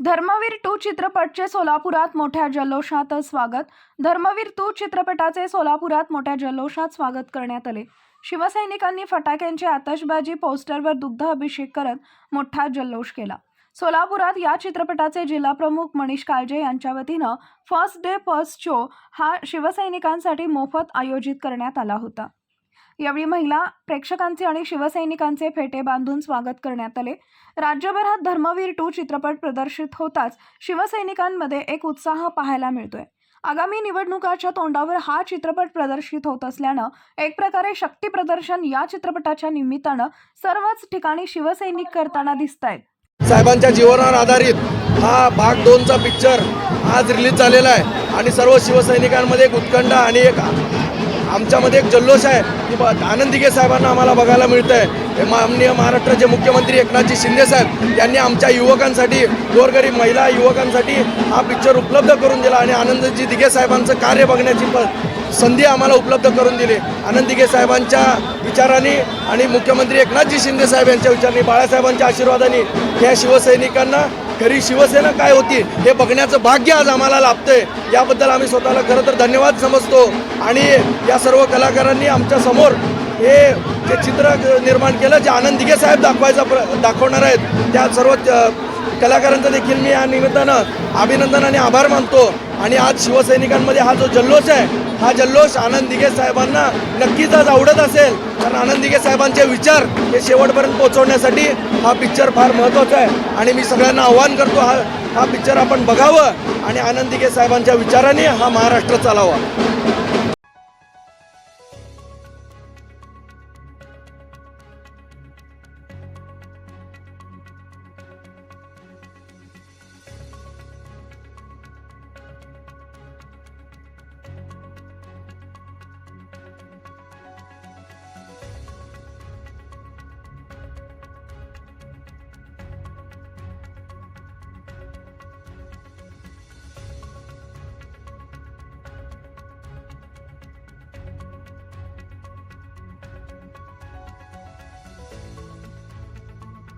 Dharmaveer to चित्रपटचे सोलापुरात मोठ्या जल्लोषात स्वागत. धर्मवीर टू चित्रपटाचे सोलापुरात मोठ्या जल्लोषात स्वागत करण्यात आले. शिवसैनिकांनी फटाक्यांची आतषबाजी पोस्टरवर दुग्ध अभिषेक करत मोठा जल्लोष केला. सोलापुरात या चित्रपटाचे जिल्हाप्रमुख मनीष काळजे यांच्या वतीनं फर्स्ट डे फर्स्ट शो हा शिवसैनिकांसाठी मोफत आयोजित करण्यात आला होता. यावेळी महिला प्रेक्षकांचे आणि शिवसैनिकांचे फेटे बांधून स्वागत करण्यात आले. राज्यभरात धर्मवीर टू चित्रपट प्रदर्शित होताच शिवसैनिकांमध्ये एक उत्साह पाहायला मिळतोय. आगामी निवडणुकाच्या तोंडावर हा चित्रपट प्रदर्शित होत असल्यानं एक प्रकारे शक्ती प्रदर्शन या चित्रपटाच्या निमित्तानं सर्वच ठिकाणी शिवसैनिक करताना दिसत आहेत साहेबांच्या जीवनावर आधारित हा भाग दोनचा पिक्चर आज रिलीज झालेला आहे आणि सर्व शिवसैनिकांमध्ये एक उत्कंठ आणि एक आमच्यामध्ये एक जल्लोष आहे की ब साहेबांना आम्हाला बघायला मिळतं आहे हे माननीय महाराष्ट्राचे मुख्यमंत्री एकनाथजी शिंदे साहेब यांनी आमच्या युवकांसाठी गोरगरीब महिला युवकांसाठी हा पिक्चर उपलब्ध करून दिला आणि आनंदजी दिघे साहेबांचं कार्य बघण्याची प संधी आम्हाला उपलब्ध करून दिली. आनंद दिघे साहेबांच्या विचारांनी आणि मुख्यमंत्री एकनाथजी शिंदे साहेब यांच्या विचारांनी बाळासाहेबांच्या आशीर्वादाने ह्या शिवसैनिकांना खरी शिवसेना काय होती हे बघण्याचं भाग्य आज आम्हाला लाभतंय. याबद्दल आम्ही स्वतःला खरं तर धन्यवाद समजतो. आणि या सर्व कलाकारांनी आमच्यासमोर हे जे चित्र निर्माण केलं जे आनंद दिघे साहेब दाखवायचा प्र दाखवणार आहेत त्या सर्व कलाकारांचं देखील मी या निमित्तानं अभिनंदन आणि आभार मानतो. आणि आज शिवसैनिकांमध्ये हा जो जल्लोष आहे हा जल्लोष आनंद दिघे साहेबांना नक्कीच आज आवडत असेल. कारण आनंद दिघे साहेबांचे विचार हे शेवटपर्यंत पोहोचवण्यासाठी हा पिक्चर फार महत्त्वाचा आहे. आणि मी सगळ्यांना आव्हान करतो हा हा पिक्चर आपण बघावं. आणि आनंद दिघे साहेबांच्या विचाराने हा महाराष्ट्र चालावा.